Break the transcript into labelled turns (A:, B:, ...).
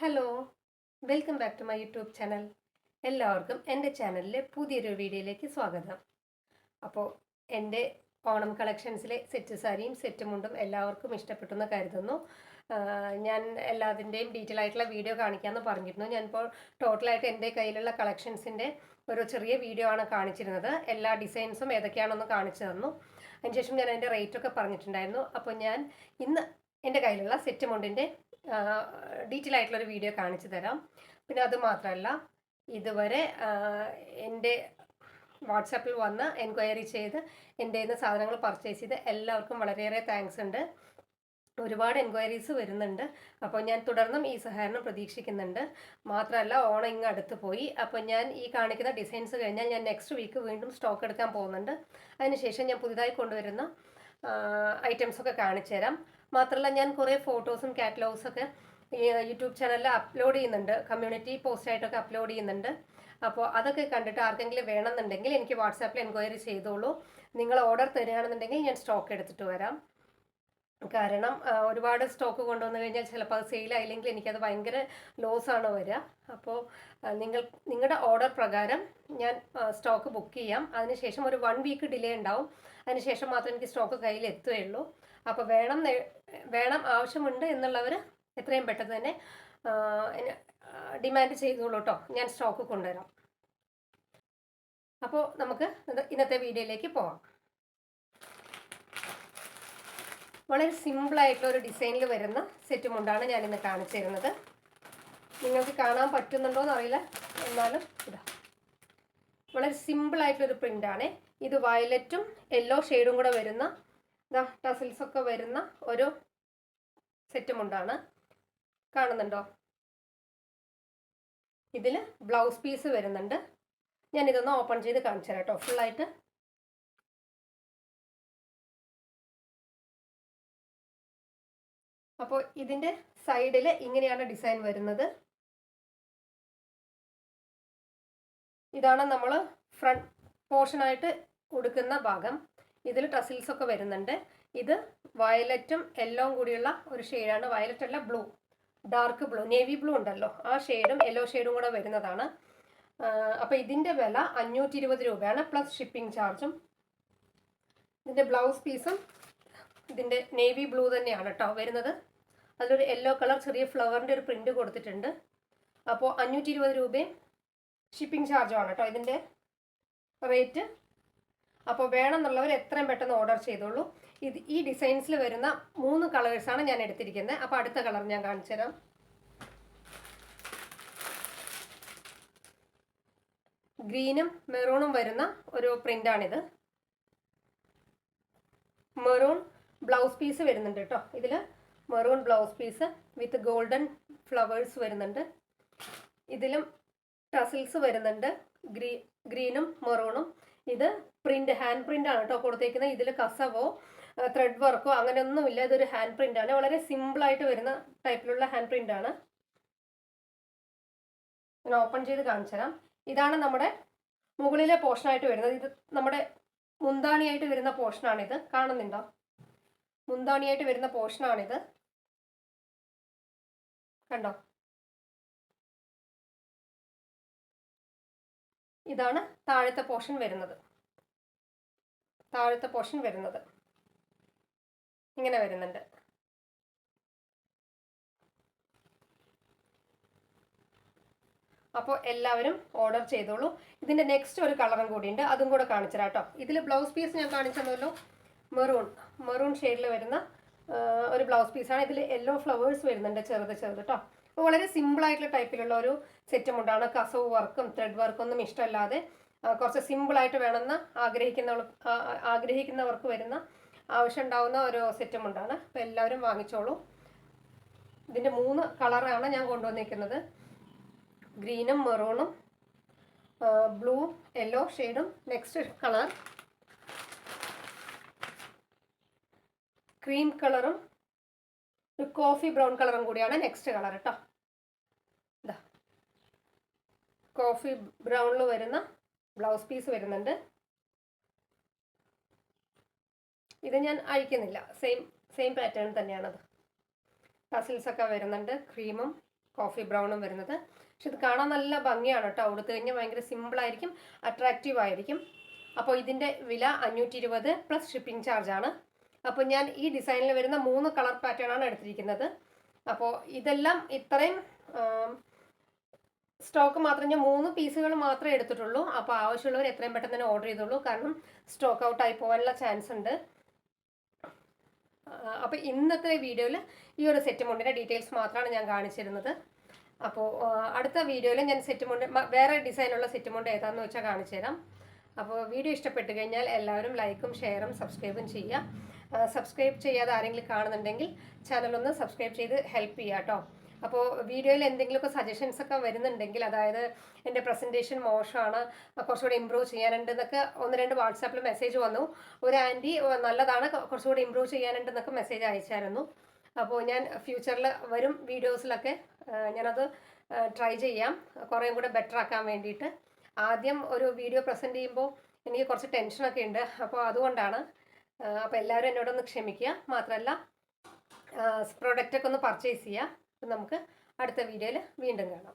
A: Hello welcome back to my YouTube channel എല്ലാവർക്കും എന്റെ ചാനലിലെ പുതിയൊരു വീഡിയോയിലേക്ക് സ്വാഗതം. അപ്പോൾ എന്റെ ഓണം കളക്ഷൻസിലെ സെറ്റ് സാരിയും സെറ്റ് മുണ്ടും എല്ലാവർക്കും ഇഷ്ടപ്പെട്ടു എന്ന് കരുതുന്നു ഞാൻ എല്ലാതിന്റെയും ഡീറ്റെയിൽ ആയിട്ടുള്ള വീഡിയോ കാണിക്കാമെന്ന് പറഞ്ഞിരുന്നു. ഞാനിപ്പോൾ ടോട്ടലായിട്ട് എന്റെ കയ്യിലുള്ള കളക്ഷൻസിന്റെ ഒരു ചെറിയ വീഡിയോ ആണ് കാണിച്ചിരുന്നത്. എല്ലാ ഡിസൈൻസും ഏതൊക്കെയാണെന്ന് കാണിച്ചു തന്നു. അതിനുശേഷം ഞാൻ അതിന്റെ റേറ്റൊക്കെ പറഞ്ഞിട്ടുണ്ടായിരുന്നു. അപ്പോൾ ഞാൻ ഇന്ന് എന്റെ കയ്യിലുള്ള സെറ്റ് മുണ്ടിന്റെ ഡീറ്റെയിൽ ആയിട്ടുള്ളൊരു വീഡിയോ കാണിച്ചു തരാം. പിന്നെ അത് മാത്രമല്ല ഇതുവരെ എന്റെ വാട്സാപ്പിൽ വന്ന് എൻക്വയറി ചെയ്ത് എന്റെ നിന്ന് സാധനങ്ങൾ പർച്ചേസ് ചെയ്ത് എല്ലാവർക്കും വളരെയേറെ താങ്ക്സ് ഉണ്ട്. ഒരുപാട് എൻക്വയറീസ് വരുന്നുണ്ട്. അപ്പോൾ ഞാൻ തുടർന്നും ഈ സഹകരണം പ്രതീക്ഷിക്കുന്നുണ്ട്. മാത്രമല്ല ഓണം ഇങ്ങ് അടുത്ത് പോയി. അപ്പോൾ ഞാൻ ഈ കാണിക്കുന്ന ഡിസൈൻസ് കഴിഞ്ഞാൽ ഞാൻ നെക്സ്റ്റ് വീക്ക് വീണ്ടും സ്റ്റോക്ക് എടുക്കാൻ പോകുന്നുണ്ട്. അതിനുശേഷം ഞാൻ പുതുതായി കൊണ്ടുവരുന്ന ഐറ്റംസൊക്കെ കാണിച്ചു തരാം. മാത്രമല്ല ഞാൻ കുറേ ഫോട്ടോസും കാറ്റലോഗ്സൊക്കെ യൂട്യൂബ് ചാനലിൽ അപ്ലോഡ് ചെയ്യുന്നുണ്ട്. കമ്മ്യൂണിറ്റി പോസ്റ്റ് ആയിട്ടൊക്കെ അപ്ലോഡ് ചെയ്യുന്നുണ്ട്. അപ്പോൾ അതൊക്കെ കണ്ടിട്ട് ആർക്കെങ്കിലും വേണമെന്നുണ്ടെങ്കിൽ എനിക്ക് വാട്സാപ്പിൽ എൻക്വയറി ചെയ്തോളൂ. നിങ്ങൾ ഓർഡർ തരികയാണെന്നുണ്ടെങ്കിൽ ഞാൻ സ്റ്റോക്ക് എടുത്തിട്ട് വരാം. കാരണം ഒരുപാട് സ്റ്റോക്ക് കൊണ്ടുവന്നു കഴിഞ്ഞാൽ ചിലപ്പോൾ അത് സെയിൽ ആയില്ലെങ്കിൽ എനിക്കത് ഭയങ്കര ലോസ് ആണ് വരിക. അപ്പോൾ നിങ്ങൾ നിങ്ങളുടെ ഓർഡർ പ്രകാരം ഞാൻ സ്റ്റോക്ക് ബുക്ക് ചെയ്യാം. അതിനുശേഷം ഒരു വൺ വീക്ക് ഡിലേ ഉണ്ടാവും. അതിനുശേഷം മാത്രമേ എനിക്ക് സ്റ്റോക്ക് കയ്യിൽ എത്തുകയുള്ളൂ. അപ്പോൾ വേണം വേണം ആവശ്യമുണ്ട് എന്നുള്ളവർ എത്രയും പെട്ടെന്ന് തന്നെ ഡിമാൻഡ് ചെയ്തോളൂ കേട്ടോ. ഞാൻ സ്റ്റോക്ക് കൊണ്ടുവരാം. അപ്പോൾ നമുക്ക് ഇന്നത്തെ വീഡിയോയിലേക്ക് പോവാം. വളരെ സിമ്പിളായിട്ടുള്ള ഒരു ഡിസൈനിൽ വരുന്ന സെറ്റ് മുണ്ടാണ് ഇന്ന് കാണിച്ചു തരുന്നത്. നിങ്ങൾക്ക് കാണാൻ പറ്റുന്നുണ്ടോ എന്ന് അറിയില്ല എന്നാലും ഇതാ. വളരെ സിമ്പിളായിട്ടുള്ളൊരു പ്രിന്റാണ് ഇത് വയലറ്റും യെല്ലോ ഷെയ്ഡും കൂടെ വരുന്ന ഇതാ ടസിൽസ് ഒക്കെ വരുന്ന ഒരു സെറ്റ് മുണ്ടാണ് കാണുന്നുണ്ടോ. ഇതിൽ ബ്ലൗസ് പീസ് വരുന്നുണ്ട്. ഞാനിതൊന്ന് ഓപ്പൺ ചെയ്ത് കാണിച്ചു തരാം കേട്ടോ. ഫുള്ളായിട്ട് അപ്പോൾ ഇതിന്റെ സൈഡിൽ ഇങ്ങനെയാണ് ഡിസൈൻ വരുന്നത്. ഇതാണ് നമ്മൾ ഫ്രണ്ട് പോർഷനായിട്ട് കൊടുക്കുന്ന ഭാഗം. ഇതിൽ ടസിൽസ് ഒക്കെ വരുന്നുണ്ട്. ഇത് വയലറ്റും യെല്ലോവും കൂടിയുള്ള ഒരു ഷെയ്ഡാണ്. വയലറ്റ് അല്ല blue. Dark blue. Navy blue ഉണ്ടല്ലോ. ആ ഷെയ്ഡും യെല്ലോ ഷെയ്ഡും കൂടെ വരുന്നതാണ്. അപ്പോൾ ഇതിന്റെ വില അഞ്ഞൂറ്റി ഇരുപത് രൂപയാണ് പ്ലസ് ഷിപ്പിംഗ് ചാർജും. ഇതിന്റെ ബ്ലൗസ് പീസും ഇതിന്റെ നേവി ബ്ലൂ തന്നെയാണ് കേട്ടോ വരുന്നത്. അതിലൊരു യെല്ലോ കളർ ചെറിയ ഫ്ലവറിന്റെ ഒരു പ്രിന്റ് കൊടുത്തിട്ടുണ്ട്. അപ്പോൾ അഞ്ഞൂറ്റി ഇരുപത് രൂപയും ഷിപ്പിംഗ് ചാർജുമാണ് കേട്ടോ ഇതിന്റെ റേറ്റ് അപ്പോൾ വേണമെന്നുള്ളവർ എത്രയും പെട്ടെന്ന് ഓർഡർ ചെയ്തോളൂ. ഇത് ഈ ഡിസൈൻസിൽ വരുന്ന മൂന്ന് കളേഴ്സാണ് ഞാൻ എടുത്തിരിക്കുന്നത് അപ്പോൾ അടുത്ത കളർ ഞാൻ കാണിച്ചു തരാം. ഗ്രീനും മെറൂണും വരുന്ന ഒരു പ്രിന്റാണിത് മെറൂൺ ബ്ലൗസ് പീസ് വരുന്നുണ്ട് കേട്ടോ ഇതിൽ maroon blouse piece with golden flowers വരുന്നുണ്ട്. ഇതിലും ടസിൽസ് വരുന്നുണ്ട്. ഗ്രീ ഗ്രീനും മെറൂണും ഇത് പ്രിന്റ് ഹാൻഡ് പ്രിന്റ് ആണ് കേട്ടോ കൊടുത്തേക്കുന്നത്. ഇതിൽ കസവോ ത്രെഡ് വർക്കോ അങ്ങനെയൊന്നുമില്ല. ഇതൊരു ഹാൻഡ് പ്രിന്റ് ആണ്. വളരെ സിമ്പിൾ ആയിട്ട് വരുന്ന ടൈപ്പിലുള്ള ഹാൻഡ് പ്രിന്റ് ആണ്. ഞാൻ ഓപ്പൺ ചെയ്ത് കാണിച്ചു തരാം. ഇതാണ് നമ്മുടെ മുകളിലെ പോർഷനായിട്ട് വരുന്നത്. ഇത് നമ്മുടെ മുന്താണിയായിട്ട് വരുന്ന പോർഷനാണിത് കാണുന്നുണ്ടോ? മുന്താണിയായിട്ട് വരുന്ന പോർഷനാണിത് കണ്ടോ? ഇതാണ് താഴത്തെ പോർഷൻ വരുന്നത്. താഴത്തെ പോർഷൻ വരുന്നത്. ഇങ്ങനെ വരുന്നുണ്ട്. അപ്പോൾ എല്ലാവരും ഓർഡർ ചെയ്തോളൂ. ഇതിന്റെ നെക്സ്റ്റ് ഒരു കളറും കൂടിയുണ്ട്. അതും കൂടെ കാണിച്ചു തരാം കേട്ടോ. ഇതിൽ ബ്ലൗസ് പീസ് ഞാൻ കാണിച്ചല്ലോ മെറൂൺ മെറൂൺ ഷെയ്ഡിൽ വരുന്ന ഒരു ബ്ലൗസ് പീസാണ് ഇതിൽ യെല്ലോ ഫ്ലവേഴ്സ് വരുന്നുണ്ട് ചെറുത് ചെറുത് കേട്ടോ അപ്പോൾ വളരെ സിമ്പിൾ ആയിട്ടുള്ള ടൈപ്പിലുള്ള ഒരു സെറ്റും ഉണ്ടാണ് കസവ് വർക്കും ത്രെഡ് വർക്കും ഒന്നും ഇഷ്ടമല്ലാതെ കുറച്ച് സിമ്പിളായിട്ട് വേണമെന്ന് ആഗ്രഹിക്കുന്നവർ ആ- ആ- ആഗ്രഹിക്കുന്നവർക്ക് വരുന്ന ആവശ്യം ഉണ്ടാവുന്ന ഒരു സെറ്റും ഉണ്ടാണ് അപ്പോൾ എല്ലാവരും വാങ്ങിച്ചോളൂ. ഇതിന്റെ മൂന്ന് കളറാണ് ഞാൻ കൊണ്ടുവന്നിരിക്കുന്നത് ഗ്രീനും മെറൂണും ബ്ലൂ യെല്ലോ ഷെയ്ഡും നെക്സ്റ്റ് കളർ ക്രീം കളറും കോഫി ബ്രൗൺ കളറും കൂടിയാണ് നെക്സ്റ്റ് കളർ കേട്ടോ ഇതാ കോഫി ബ്രൗണിൽ വരുന്ന ബ്ലൗസ് പീസ് വരുന്നുണ്ട്. ഇത് ഞാൻ അഴിക്കുന്നില്ല. സെയിം സെയിം പാറ്റേൺ തന്നെയാണത്. ടസിൽസ് ഒക്കെ വരുന്നുണ്ട് ക്രീമും കോഫി ബ്രൗണും വരുന്നത്. പക്ഷെ ഇത് കാണാൻ നല്ല ഭംഗിയാണ് കേട്ടോ ഉടുത്ത് കഴിഞ്ഞാൽ ഭയങ്കര സിമ്പിളായിരിക്കും അട്രാക്റ്റീവ് ആയിരിക്കും. അപ്പോൾ ഇതിന്റെ വില അഞ്ഞൂറ്റി ഇരുപത് പ്ലസ് ഷിപ്പിംഗ് ചാർജാണ് അപ്പോൾ ഞാൻ ഈ ഡിസൈനിൽ വരുന്ന മൂന്ന് കളർ പാറ്റേൺ ആണ് എടുത്തിരിക്കുന്നത്. അപ്പോൾ ഇതെല്ലാം ഇത്രയും സ്റ്റോക്ക് മാത്രം ഞാൻ മൂന്ന് പീസുകൾ മാത്രമേ എടുത്തിട്ടുള്ളൂ. അപ്പോൾ ആവശ്യമുള്ളവർ എത്രയും പെട്ടെന്ന് തന്നെ ഓർഡർ ചെയ്തോളൂ. കാരണം സ്റ്റോക്ക് ഔട്ട് ആയി പോകാനുള്ള ചാൻസ് ഉണ്ട്. അപ്പോൾ ഇന്നത്തെ വീഡിയോയിൽ ഈ ഒരു സെറ്റ് മുണ്ടിന്റെ ഡീറ്റെയിൽസ് മാത്രമാണ് ഞാൻ കാണിച്ചിരുന്നത് അപ്പോൾ അടുത്ത വീഡിയോയിൽ ഞാൻ സെറ്റ് മുണ്ട് വേറെ ഡിസൈനുള്ള സെറ്റ് മുണ്ട് ഏതാണെന്ന് വെച്ചാൽ കാണിച്ചു തരാം. അപ്പോൾ വീഡിയോ ഇഷ്ടപ്പെട്ട് കഴിഞ്ഞാൽ എല്ലാവരും ലൈക്കും ഷെയറും സബ്സ്ക്രൈബും ചെയ്യുക. സബ്സ്ക്രൈബ് ചെയ്യാതെ ആരെങ്കിലും കാണുന്നുണ്ടെങ്കിൽ ചാനൽ ഒന്ന് സബ്സ്ക്രൈബ് ചെയ്ത് ഹെൽപ്പ് ചെയ്യുക കേട്ടോ അപ്പോൾ വീഡിയോയിൽ എന്തെങ്കിലുമൊക്കെ സജഷൻസ് ഒക്കെ വരുന്നുണ്ടെങ്കിൽ അതായത് എന്റെ പ്രസന്റേഷൻ മോശമാണ് കുറച്ചുകൂടി ഇമ്പ്രൂവ് ചെയ്യാനുണ്ട് എന്നൊക്കെ ഒന്ന് രണ്ട് വാട്സാപ്പിൽ മെസ്സേജ് വന്നു. ഒരു ആന്റി നല്ലതാണ് കുറച്ചുകൂടി ഇമ്പ്രൂവ് ചെയ്യാനുണ്ട് എന്നൊക്കെ മെസ്സേജ് അയച്ചായിരുന്നു. അപ്പോൾ ഞാൻ ഫ്യൂച്ചറിൽ വരും വീഡിയോസിലൊക്കെ ഞാനത് ട്രൈ ചെയ്യാം. കുറേയും കൂടെ ബെറ്റർ ആക്കാൻ വേണ്ടിയിട്ട്. ആദ്യം ഒരു വീഡിയോ പ്രസന്റ് ചെയ്യുമ്പോൾ എനിക്ക് കുറച്ച് ടെൻഷനൊക്കെ ഉണ്ട്. അപ്പോൾ അതുകൊണ്ടാണ് അപ്പോൾ എല്ലാവരും എന്നോടൊന്ന് ക്ഷമിക്കുക. മാത്രമല്ല പ്രൊഡക്റ്റൊക്കെ ഒന്ന് പർച്ചേസ് ചെയ്യുക അപ്പം നമുക്ക് അടുത്ത വീഡിയോയിൽ വീണ്ടും കാണാം.